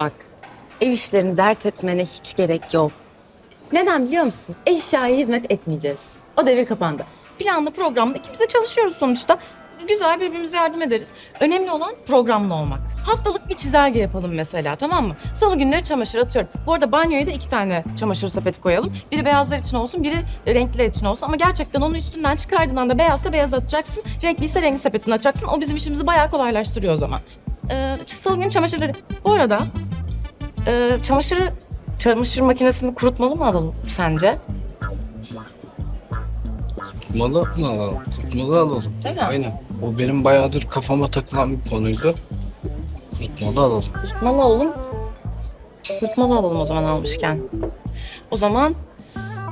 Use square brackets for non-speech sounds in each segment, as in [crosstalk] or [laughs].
Bak, ev işlerini dert etmene hiç gerek yok. Neden biliyor musun? Eşyaya hizmet etmeyeceğiz. O devir kapandı. Planlı programlı ikimiz de çalışıyoruz sonuçta. Güzel birbirimize yardım ederiz. Önemli olan programlı olmak. Haftalık bir çizelge yapalım mesela tamam mı? Salı günleri çamaşır atıyorum. Bu arada banyoya da iki tane çamaşır sepeti koyalım. Biri beyazlar için olsun, biri renkliler için olsun. Ama gerçekten onu üstünden çıkardığın anda beyazsa beyaz atacaksın, renkliyse renkli sepetini atacaksın. O bizim işimizi bayağı kolaylaştırıyor o zaman. Ee, Salı günü çamaşırları. Bu arada ee, çamaşırı, çamaşır makinesini kurutmalı mı alalım sence? Kurutmalı mı alalım? Kurutmalı alalım. Değil mi? Aynen. O benim bayağıdır kafama takılan bir konuydu. Kurutmalı alalım. Kurutmalı alalım. Kurutmalı alalım o zaman almışken. O zaman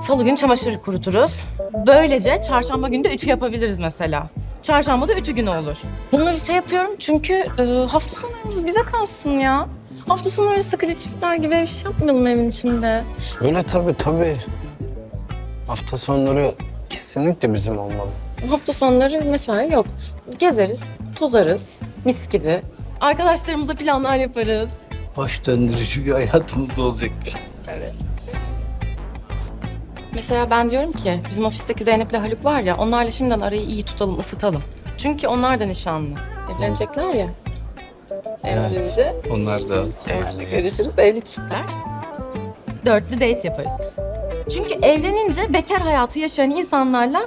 salı günü çamaşır kuruturuz. Böylece çarşamba günü de ütü yapabiliriz mesela. Çarşamba da ütü günü olur. Bunları şey yapıyorum çünkü e, hafta sonlarımız bize kalsın ya. Hafta sonları sıkıcı çiftler gibi ev iş yapmayalım evin içinde. Öyle tabii tabii. Hafta sonları kesinlikle bizim olmalı. Hafta sonları mesai yok. Gezeriz, tozarız, mis gibi. Arkadaşlarımızla planlar yaparız. Baş döndürücü bir hayatımız olacak. Mesela ben diyorum ki bizim ofisteki Zeynep'le Haluk var ya onlarla şimdiden arayı iyi tutalım, ısıtalım. Çünkü onlar da nişanlı. Evlenecekler ya. Evet. Evlenince Onlar da evli görüşürüz, evli çiftler. Dörtlü date yaparız. Çünkü evlenince bekar hayatı yaşayan insanlarla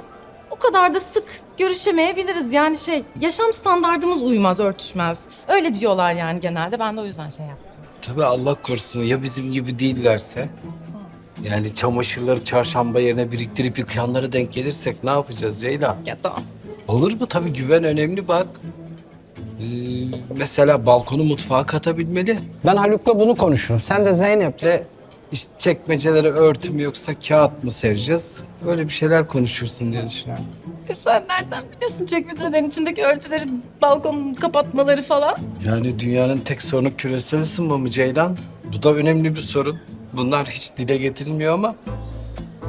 o kadar da sık görüşemeyebiliriz. Yani şey, yaşam standardımız uymaz, örtüşmez. Öyle diyorlar yani genelde. Ben de o yüzden şey yaptım. Tabii Allah korusun ya bizim gibi değillerse. Yani çamaşırları çarşamba yerine biriktirip yıkayanlara denk gelirsek ne yapacağız Ceylan? Ya tamam. Olur mu? Tabii güven önemli bak. Ee, mesela balkonu mutfağa katabilmeli. Ben Haluk'la bunu konuşurum. Sen de Zeynep'le işte çekmecelere örtü mü yoksa kağıt mı sereceğiz? Öyle bir şeyler konuşursun diye düşünüyorum. E sen nereden biliyorsun çekmecelerin içindeki örtüleri, balkon kapatmaları falan? Yani dünyanın tek sorunu küresel ısınma mı Ceylan? Bu da önemli bir sorun. Bunlar hiç dile getirilmiyor ama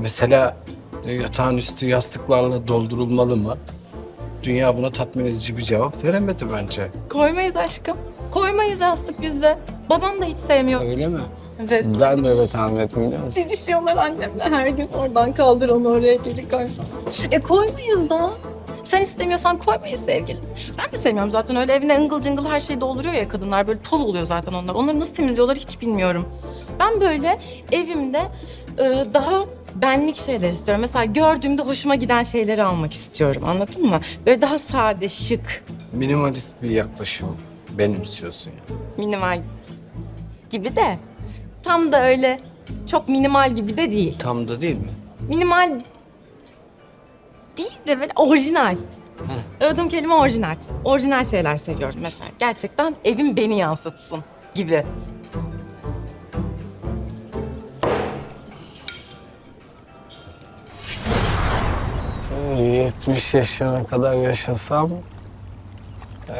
mesela e, yatağın üstü yastıklarla doldurulmalı mı? Dünya buna tatmin edici bir cevap veremedi bence. Koymayız aşkım. Koymayız yastık bizde. Babam da hiç sevmiyor. Öyle mi? Evet. Ben de öyle tahmin ettim biliyor musun? Didişiyorlar annemle her gün. Oradan kaldır onu oraya geri koy falan. E koymayız da. Sen istemiyorsan koymayız sevgilim. Ben de sevmiyorum zaten öyle evine ıngıl cıngıl her şeyi dolduruyor ya kadınlar. Böyle toz oluyor zaten onlar. Onları nasıl temizliyorlar hiç bilmiyorum. Ben böyle evimde e, daha benlik şeyler istiyorum. Mesela gördüğümde hoşuma giden şeyleri almak istiyorum. Anladın mı? Böyle daha sade, şık, Minimalist bir yaklaşım benimsiyorsun ya. minimal gibi de tam da öyle çok minimal gibi de değil. Tam da değil mi? Minimal değil de böyle orijinal. Aradığım kelime orijinal. Orijinal şeyler seviyorum mesela. Gerçekten evim beni yansıtsın gibi. 70 yaşına kadar yaşasam eee,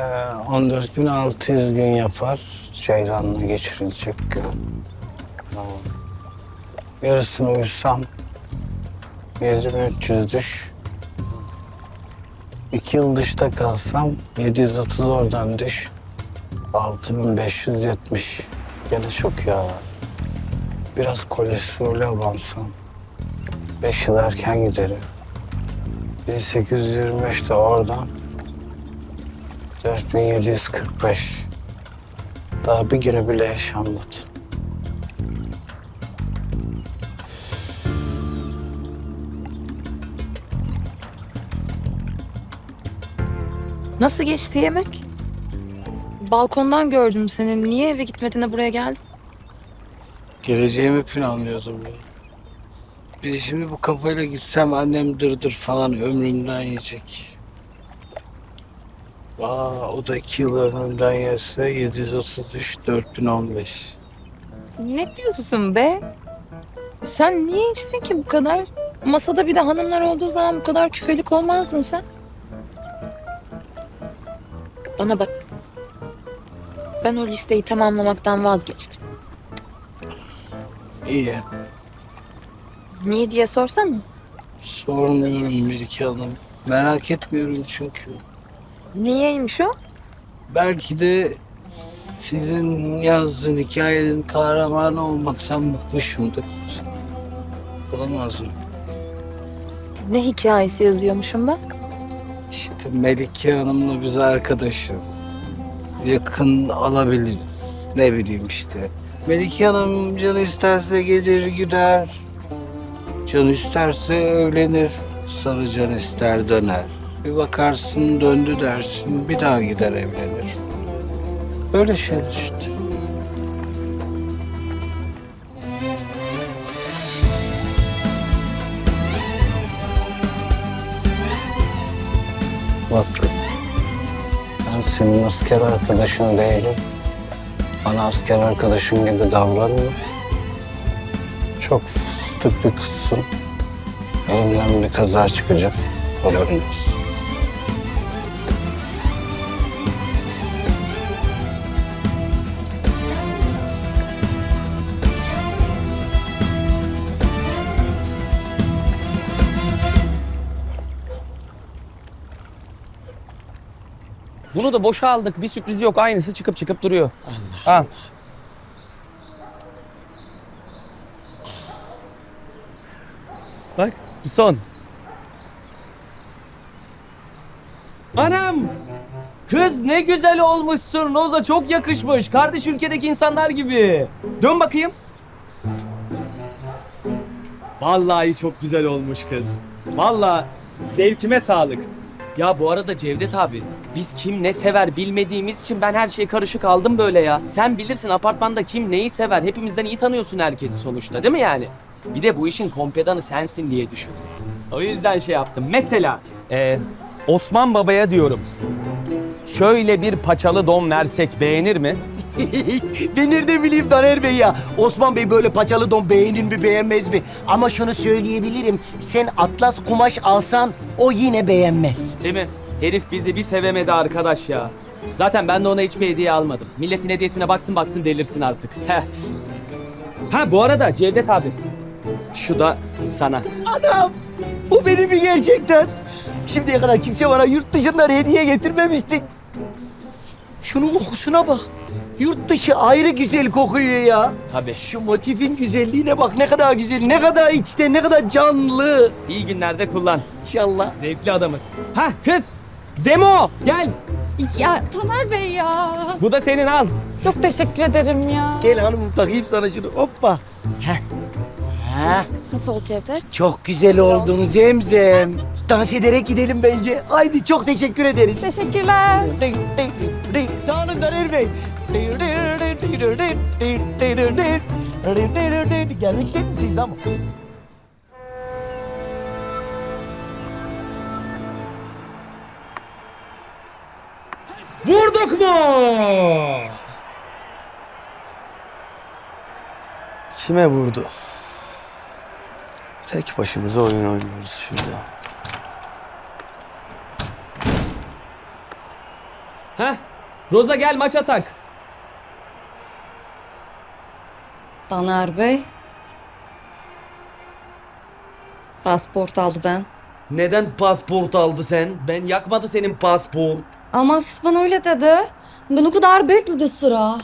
14.600 gün yapar Ceylan'la geçirilecek gün. Yarısını uyusam 7300 düş. İki yıl dışta kalsam 730 oradan düş. 6570. Gene çok ya. Biraz kolesterolü abansam. Beş yıl erken giderim. 1825 de oradan 4745. Daha bir günü bile yaşanmadı. Nasıl geçti yemek? Balkondan gördüm seni. Niye eve gitmedin de buraya geldin? Geleceğimi planlıyordum ya. Bir şimdi bu kafayla gitsem annem dırdır falan ömrümden yiyecek. Aa, o da iki yıl ömrümden yese 733 4015. Ne diyorsun be? Sen niye içtin ki bu kadar? Masada bir de hanımlar olduğu zaman bu kadar küfelik olmazdın sen. Bana bak. Ben o listeyi tamamlamaktan vazgeçtim. İyi. Niye diye sorsana. Sormuyorum Melike Hanım. Merak etmiyorum çünkü. Niyeymiş o? Belki de senin yazdığın hikayenin kahramanı olmaktan bıkmışımdır. Olamaz mı? Ne hikayesi yazıyormuşum ben? İşte Melike Hanım'la biz arkadaşız. Yakın alabiliriz. Ne bileyim işte. Melike Hanım canı isterse gelir gider. Canı isterse evlenir. Sarı can ister döner. Bir bakarsın döndü dersin bir daha gider evlenir. Öyle şeyler işte. Bak ben senin asker arkadaşın değilim. Bana asker arkadaşın gibi davranma. Çok fıstık bir kızsın. Elimden bir kaza çıkacak. Haberin olsun. Bunu da boşa aldık. Bir sürpriz yok. Aynısı çıkıp çıkıp duruyor. Allah Al. Bak bu son. Anam! Kız ne güzel olmuşsun. Roza çok yakışmış. Kardeş ülkedeki insanlar gibi. Dön bakayım. Vallahi çok güzel olmuş kız. Vallahi zevkime sağlık. Ya bu arada Cevdet abi, biz kim ne sever bilmediğimiz için ben her şey karışık aldım böyle ya. Sen bilirsin apartmanda kim neyi sever. Hepimizden iyi tanıyorsun herkesi sonuçta değil mi yani? Bir de bu işin kompedanı sensin diye düşündüm. O yüzden şey yaptım. Mesela e, Osman Baba'ya diyorum. Şöyle bir paçalı don versek beğenir mi? [laughs] Ben nereden bileyim Daner Bey ya? Osman Bey böyle paçalı don beğenir mi beğenmez mi? Ama şunu söyleyebilirim. Sen atlas kumaş alsan o yine beğenmez. Değil mi? Herif bizi bir sevemedi arkadaş ya. Zaten ben de ona hiçbir hediye almadım. Milletin hediyesine baksın baksın delirsin artık. Heh. Ha bu arada Cevdet abi. Şu da sana. Anam! Bu benim mi gerçekten? Şimdiye kadar kimse bana yurt dışından hediye getirmemişti. Şunun kokusuna bak. Yurt dışı ayrı güzel kokuyor ya. Tabii. Şu motifin güzelliğine bak ne kadar güzel, ne kadar içte, ne kadar canlı. İyi günlerde kullan. İnşallah. Zevkli adamız. Ha kız. Zemo gel. Ya Taner Bey ya. Bu da senin al. Çok teşekkür ederim ya. Gel hanımım takayım sana şunu. Hoppa. Heh. Ha, Nasıl oldu Cevdet? çok güzel oldun Zemzem. Dans ederek gidelim bence. Haydi çok teşekkür ederiz. Teşekkürler. Sağ olun Daner Bey. Gelmek ister misiniz ama? Vurduk mu? Kime vurdu? Tek başımıza oyun oynuyoruz şurada. Heh. Roza gel maç atak. Taner Bey. Pasport aldı ben. Neden pasport aldı sen? Ben yakmadı senin pasport. Ama siz bana öyle dedi. Ben o kadar bekledi sıra.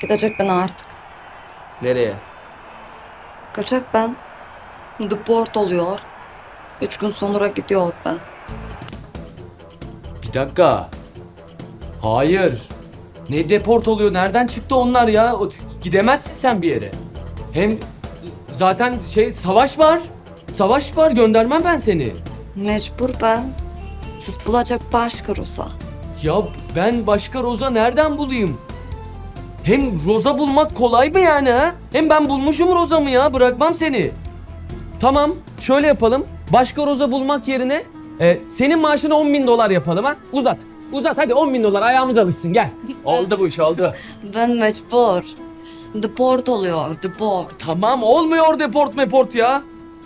Gidecek ben artık. Nereye? Kaçak ben. Deport oluyor. Üç gün sonra gidiyor ben. Bir dakika. Hayır. Ne deport oluyor? Nereden çıktı onlar ya? O- Gidemezsin sen bir yere. Hem zaten şey savaş var. Savaş var göndermem ben seni. Mecbur ben. Siz bulacak başka Rusa. Ya ben başka Roza nereden bulayım? Hem Roza bulmak kolay mı yani ha? Hem ben bulmuşum Roza'mı ya bırakmam seni. Tamam şöyle yapalım. Başka Roza bulmak yerine e, senin maaşına 10 bin dolar yapalım ha. Uzat. Uzat hadi 10 bin dolar ayağımız alışsın gel. Oldu bu iş oldu. Ben mecbur. Deport oluyor, deport. Tamam olmuyor deport meport ya.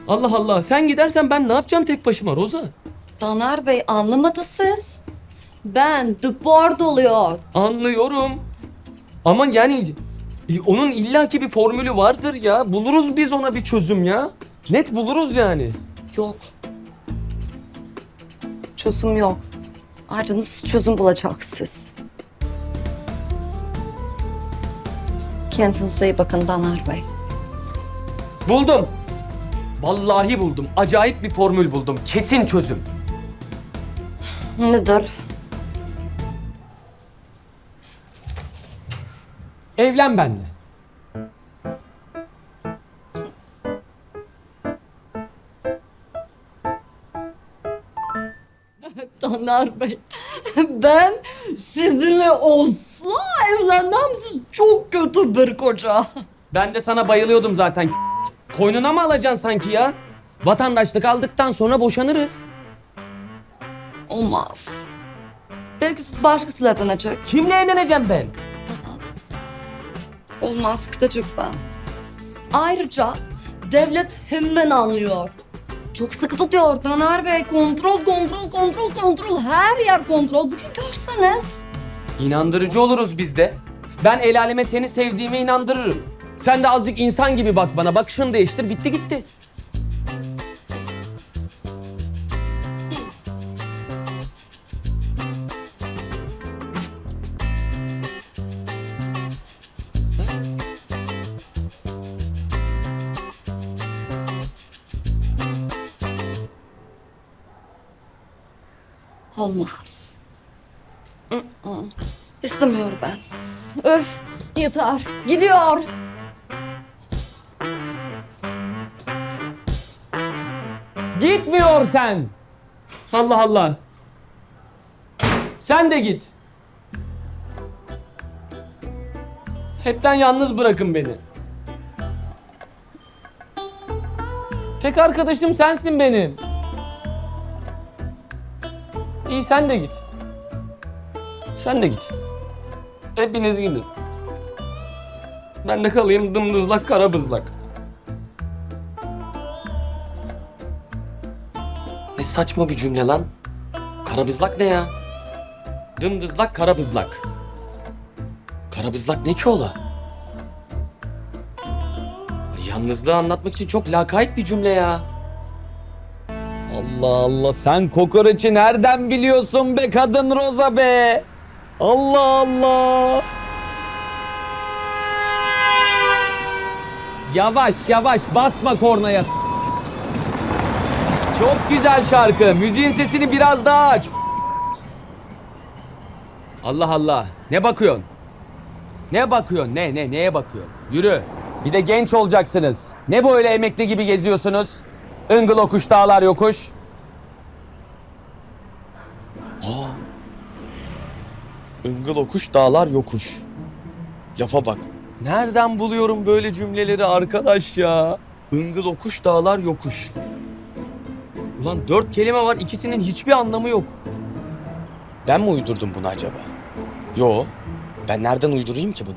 Allah Allah sen gidersen ben ne yapacağım tek başıma Roza? Taner Bey anlamadı siz. Ben deport oluyor. Anlıyorum. Ama yani e, onun illaki bir formülü vardır ya. Buluruz biz ona bir çözüm ya. Net buluruz yani. Yok. Çözüm yok. Ayrıca nasıl çözüm bulacaksınız? Kendinize iyi bakın Danar Bey. Buldum. Vallahi buldum. Acayip bir formül buldum. Kesin çözüm. Nedir? Evlen benimle. [laughs] Taner Bey, ben sizinle olsa evlenmem. Siz çok kötü bir koca. Ben de sana bayılıyordum zaten. Koynuna mı alacaksın sanki ya? Vatandaşlık aldıktan sonra boşanırız. Olmaz. Belki siz başkasıyla evlenecek. Kimle evleneceğim ben? Olmaz, gidecek ben. Ayrıca devlet hemen anlıyor. Çok sıkı tutuyor Taner Bey. Kontrol, kontrol, kontrol, kontrol. Her yer kontrol. Bugün görseniz. İnandırıcı oluruz biz de. Ben el aleme seni sevdiğime inandırırım. Sen de azıcık insan gibi bak bana. Bakışını değiştir. Bitti gitti. Olmaz. İstemiyorum ben. Öf, yeter. Gidiyor. Gitmiyor sen. Allah Allah. Sen de git. Hepten yalnız bırakın beni. Tek arkadaşım sensin benim. İyi sen de git. Sen de git. Hepiniz gidin. Ben de kalayım dımdızlak karabızlak. Ne saçma bir cümle lan. Karabızlak ne ya? Dımdızlak karabızlak. Karabızlak ne ki ola? Yalnızlığı anlatmak için çok lakayt bir cümle ya. Allah Allah sen kokoreçi nereden biliyorsun be kadın Roza be? Allah Allah. Yavaş yavaş basma kornaya. Çok güzel şarkı. Müziğin sesini biraz daha aç. Allah Allah. Ne bakıyorsun? Ne bakıyorsun? Ne ne neye bakıyorsun? Yürü. Bir de genç olacaksınız. Ne böyle emekli gibi geziyorsunuz? Ingıl okuş dağlar yokuş. Ingıl okuş dağlar yokuş. Lafa bak. Nereden buluyorum böyle cümleleri arkadaş ya? Ingıl okuş dağlar yokuş. Ulan dört kelime var ikisinin hiçbir anlamı yok. Ben mi uydurdum bunu acaba? Yo. Ben nereden uydurayım ki bunu?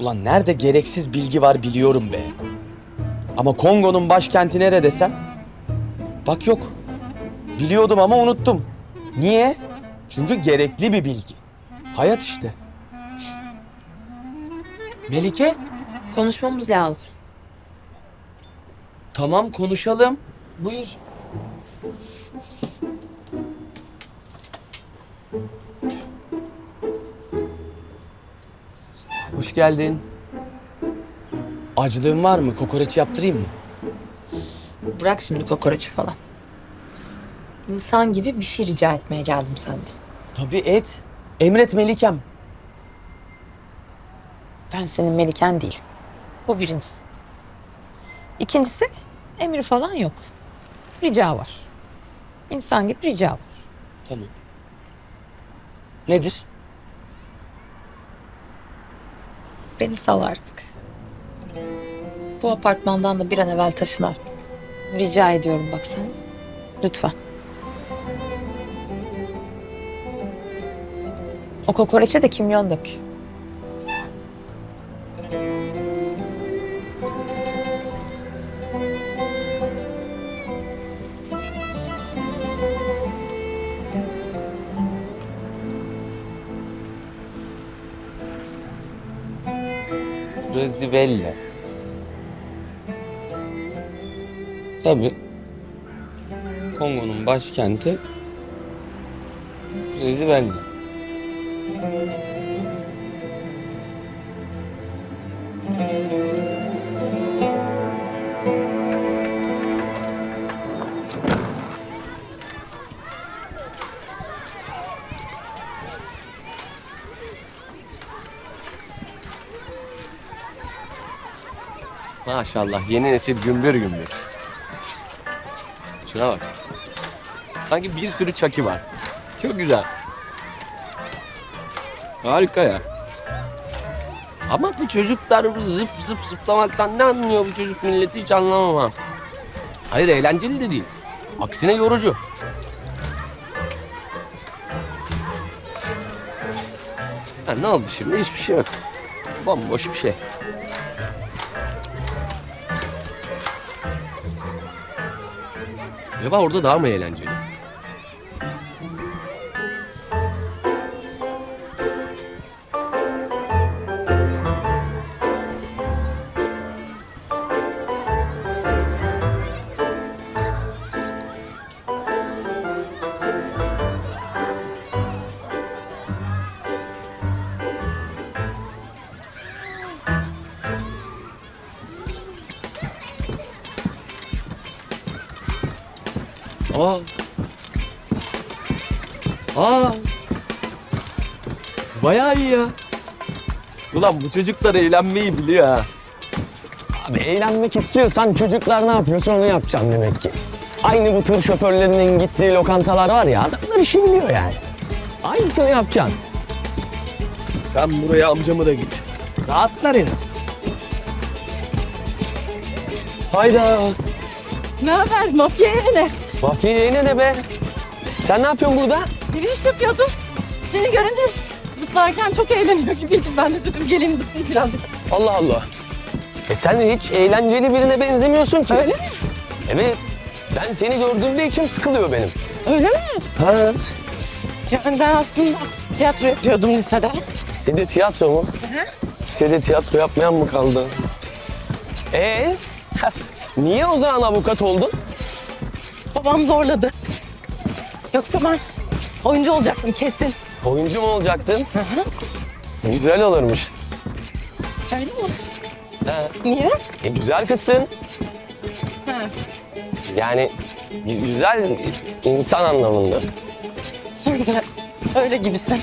Ulan nerede gereksiz bilgi var biliyorum be. Ama Kongo'nun başkenti nere desem? Bak yok. Biliyordum ama unuttum. Niye? Çünkü gerekli bir bilgi. Hayat işte. Melike? Konuşmamız lazım. Tamam konuşalım. Buyur. Hoş geldin. Acılığın var mı? Kokoreç yaptırayım mı? Bırak şimdi kokoreçi falan. İnsan gibi bir şey rica etmeye geldim senden. Tabii et. Emret Melikem. Ben senin meliken değilim. Bu birincisi. İkincisi emir falan yok. Rica var. İnsan gibi rica var. Tamam. Nedir? Beni sal artık. Bu apartmandan da bir an evvel taşın artık. Rica ediyorum bak sen. Lütfen. O kokoreçe de kimyon dök. Brezivelle. Tabii. Kongo'nun başkenti Rezi Maşallah yeni nesil gümbür gümbür. Şuna bak. Sanki bir sürü çaki var. Çok güzel. Harika ya. Ama bu çocuklar bu zıp zıp zıplamaktan ne anlıyor bu çocuk milleti hiç anlamam ha. Hayır eğlenceli de değil. Aksine yorucu. Ha, ne oldu şimdi? Hiçbir şey yok. Bomboş bir şey. Acaba orada daha mı eğlenceli? Aa. Aa. Bayağı iyi ya. Ulan bu çocuklar eğlenmeyi biliyor ha. Abi eğlenmek istiyorsan çocuklar ne yapıyorsa onu yapacaksın demek ki. Aynı bu tır şoförlerinin gittiği lokantalar var ya adamlar işi biliyor yani. Aynısını yapacaksın. Ben buraya amcamı da git. Rahatlar henüz. Hayda. Ne haber mafya evine? Mafya yeğene de be. Sen ne yapıyorsun burada? Yürüyüş yapıyordum. Seni görünce zıplarken çok eğleniyor gibiydim. Ben de dedim gelin zıplayayım birazcık. Allah Allah. E sen hiç eğlenceli birine benzemiyorsun ki. Öyle mi? Evet. Ben seni gördüğümde içim sıkılıyor benim. Öyle mi? Ha. Yani ben aslında tiyatro yapıyordum lisede. Lisede tiyatro mu? Lisede tiyatro yapmayan mı kaldı? Ee? [laughs] Niye o zaman avukat oldun? Babam zorladı. Yoksa ben oyuncu olacaktım kesin. Oyuncu mu olacaktın? Güzel olurmuş. Öyle mi? Ha. Niye? E, güzel kızsın. Ha. Yani gü- güzel insan anlamında. De öyle gibisin.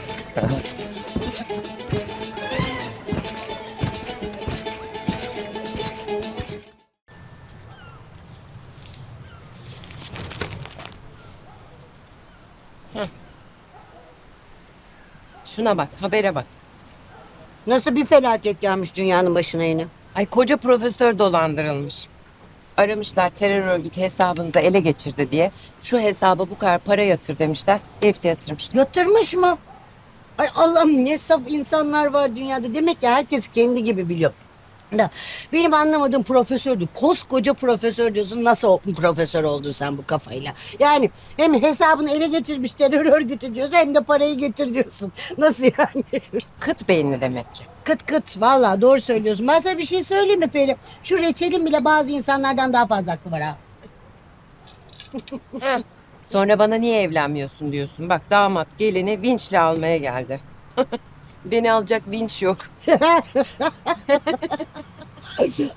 Şuna bak, habere bak. Nasıl bir felaket gelmiş dünyanın başına yine? Ay koca profesör dolandırılmış. Aramışlar terör örgütü hesabınıza ele geçirdi diye. Şu hesaba bu kadar para yatır demişler. Herif yatırmış. Yatırmış mı? Ay Allah'ım ne saf insanlar var dünyada. Demek ki herkes kendi gibi biliyor. Da benim anlamadığım profesördü. Koskoca profesör diyorsun. Nasıl profesör oldun sen bu kafayla? Yani hem hesabını ele geçirmiş terör örgütü diyorsun hem de parayı getir diyorsun. [laughs] Nasıl yani? Kıt beyinli demek ki. kıt kıt vallahi doğru söylüyorsun. Ben sana bir şey söyleyeyim mi Peri? Şu reçelin bile bazı insanlardan daha fazla aklı var ha. [laughs] Sonra bana niye evlenmiyorsun diyorsun. Bak damat gelini vinçle almaya geldi. [laughs] Beni alacak vinç yok. [laughs]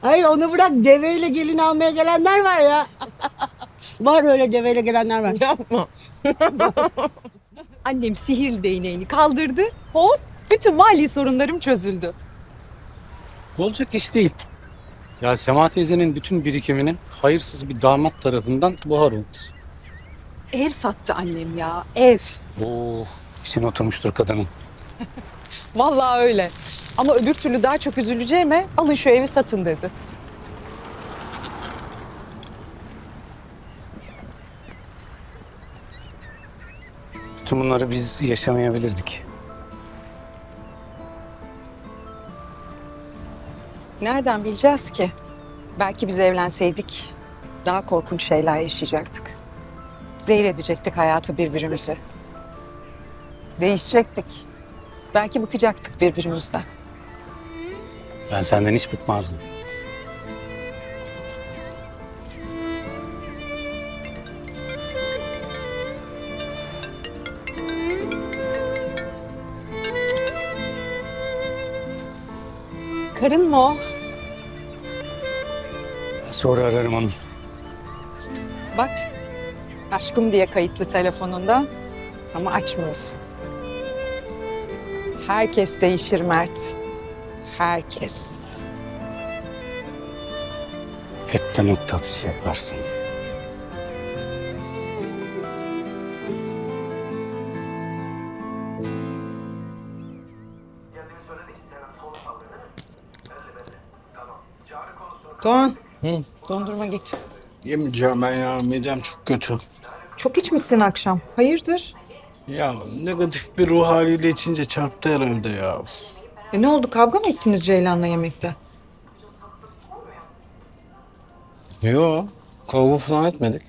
Hayır onu bırak deveyle gelin almaya gelenler var ya. var öyle deveyle gelenler var. Yapma. [laughs] Annem sihirli değneğini kaldırdı. Hop bütün mali sorunlarım çözüldü. Olacak iş değil. Ya Sema teyzenin bütün birikiminin hayırsız bir damat tarafından buhar oldu. Ev sattı annem ya ev. Oo, için oturmuştur kadının. [laughs] Vallahi öyle. Ama öbür türlü daha çok üzüleceğime alın şu evi satın dedi. Bütün bunları biz yaşamayabilirdik. Nereden bileceğiz ki? Belki biz evlenseydik daha korkunç şeyler yaşayacaktık. Zehir edecektik hayatı birbirimize. Değişecektik. Belki bıkacaktık birbirimizden. Ben senden hiç bıkmazdım. Karın mı o? Sonra ararım onu. Bak, aşkım diye kayıtlı telefonunda ama açmıyorsun. Herkes değişir Mert. Herkes. Hep de nokta atışı yaparsın. Doğan. Dondurma getir. Yemeyeceğim ben ya. Midem çok kötü. Çok içmişsin akşam. Hayırdır? Ya negatif bir ruh haliyle içince çarptı herhalde ya. E ne oldu? Kavga mı ettiniz Ceylan'la yemekte? Yo, kavga falan etmedik.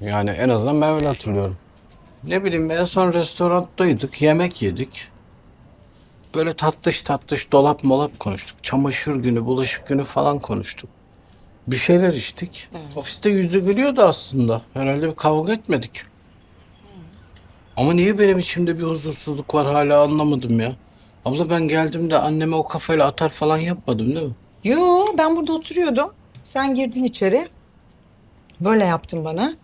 Yani en azından ben öyle hatırlıyorum. Ne bileyim en son restoranttaydık, yemek yedik. Böyle tatlış tatlış dolap molap konuştuk. Çamaşır günü, bulaşık günü falan konuştuk. Bir şeyler içtik. Ofiste yüzü gülüyordu aslında. Herhalde bir kavga etmedik. Ama niye benim içimde bir huzursuzluk var hala anlamadım ya. Abla ben geldiğimde anneme o kafayla atar falan yapmadım değil mi? Yo ben burada oturuyordum. Sen girdin içeri. Böyle yaptın bana.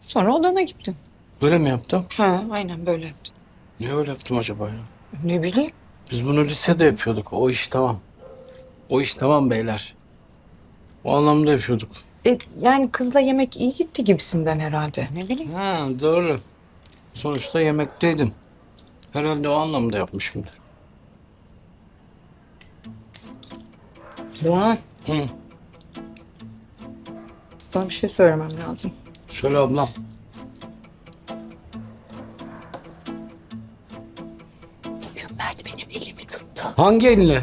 Sonra odana gittin. Böyle mi yaptım? Ha aynen böyle yaptın. Niye öyle yaptım acaba ya? Ne bileyim. Biz bunu lisede yapıyorduk. O iş tamam. O iş tamam beyler. O anlamda yapıyorduk. E, yani kızla yemek iyi gitti gibisinden herhalde. Ne bileyim. Ha doğru. Sonuçta yemekteydim. Herhalde o anlamda yapmışımdır. Doğan. Hı. Sana bir şey söylemem lazım. Söyle ablam. Dün Mert benim elimi tuttu. Hangi eline?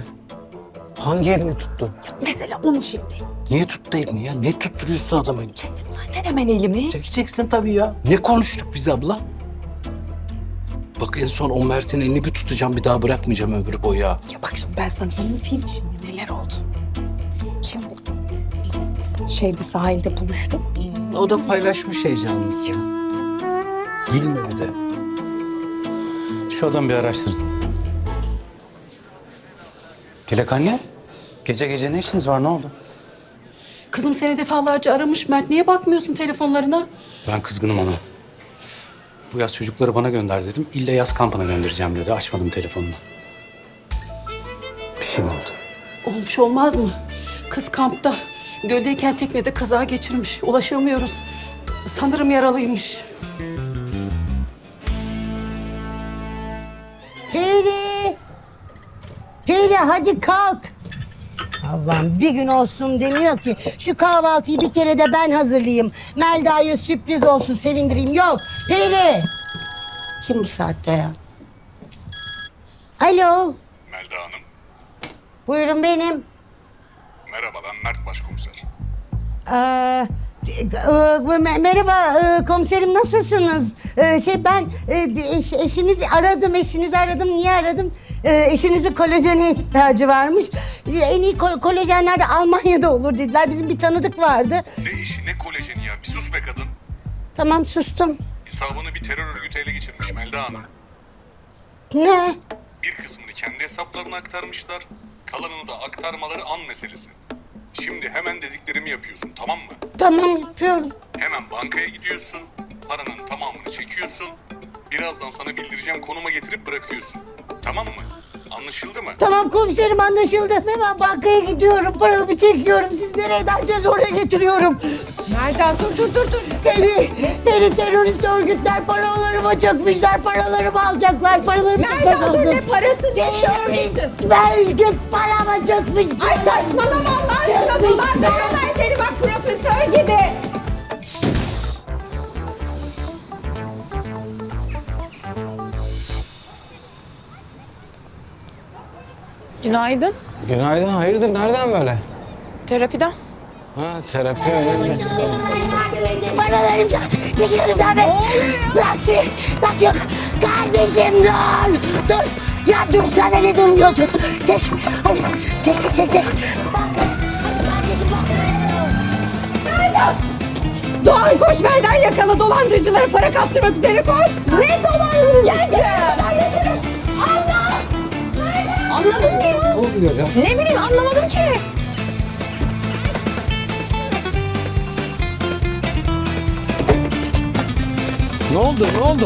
Hangi elini tuttu? Mesela onu şimdi. Niye tuttu elini ya? Ne tutturuyorsun adamı? Çektim zaten hemen elimi. Çekeceksin tabii ya. Ne konuştuk biz abla? En son o Mert'in elini bir tutacağım bir daha bırakmayacağım ömür boyu ya. Ya bak şimdi ben sana anlatayım şimdi neler oldu. Şimdi biz şeyde sahilde buluştuk. O da paylaşmış heyecanınızı. Gülme bir de. Şu adamı bir araştırın. Dilek anne, gece gece ne işiniz var, ne oldu? Kızım seni defalarca aramış Mert. Niye bakmıyorsun telefonlarına? Ben kızgınım ona. Bu yaz çocukları bana gönder dedim. İlle yaz kampına göndereceğim dedi. Açmadım telefonunu. Bir şey mi oldu? Olmuş olmaz mı? Kız kampta. Göldeyken teknede kaza geçirmiş. Ulaşamıyoruz. Sanırım yaralıymış. Peri! Peri hadi kalk. Allah'ım bir gün olsun demiyor ki şu kahvaltıyı bir kere de ben hazırlayayım. Melda'ya sürpriz olsun sevindireyim. Yok Peri! Kim bu saatte ya? Alo Melda Hanım, buyurun benim. merhaba ben Mert Başkomiser. Ee, merhaba e, komiserim nasılsınız? Ee, şey ben e, eş- eşinizi aradım eşinizi aradım niye aradım? Ee, eşinizin kolajene ihtiyacı varmış. Ee, En iyi kol- kolajenler de Almanya'da olur dediler. Bizim bir tanıdık vardı. Ne işi ne kolajeni ya, bir sus be kadın. Tamam sustum. Hesabını bir terör örgütü ele geçirmiş Melda Hanım. Ne? Bir kısmını kendi hesaplarına aktarmışlar, kalanını da aktarmaları an meselesi. Şimdi hemen dediklerimi yapıyorsun tamam mı? Tamam yapıyorum. Hemen bankaya gidiyorsun, paranın tamamını çekiyorsun. Birazdan sana bildireceğim konuma getirip bırakıyorsun. Tamam mı? Anlaşıldı mı? Tamam komiserim anlaşıldı. Hemen bankaya gidiyorum. Paramı çekiyorum. Siz nereye derseniz oraya getiriyorum. Nereden? Dur dur dur dur. Beni, beni terörist örgütler paralarıma çökmüşler. Paralarımı alacaklar. Paralarımı Nereden? Dur ne parası? Terörist örgüt parama çökmüş. Ay saçmalama Allah aşkına dolandırıyorlar seni bak profesör gibi. Günaydın. Günaydın, hayırdır? Nereden böyle? Terapiden. Ha, terapi önemli. Paralarım çekil önümden be. Taksi, taksi yok. Kardeşim dur. Dur. Ya dur sen de ne durmuyorsun? Çek. Hadi çek çek çek. Doğan koş benden yakala dolandırıcılara para kaptırmak üzere koş. Ne dolandırıcısı? Dolandırıcı. Allah. Anladın mı? oluyor ya? Ne bileyim anlamadım ki. Ne oldu ne oldu?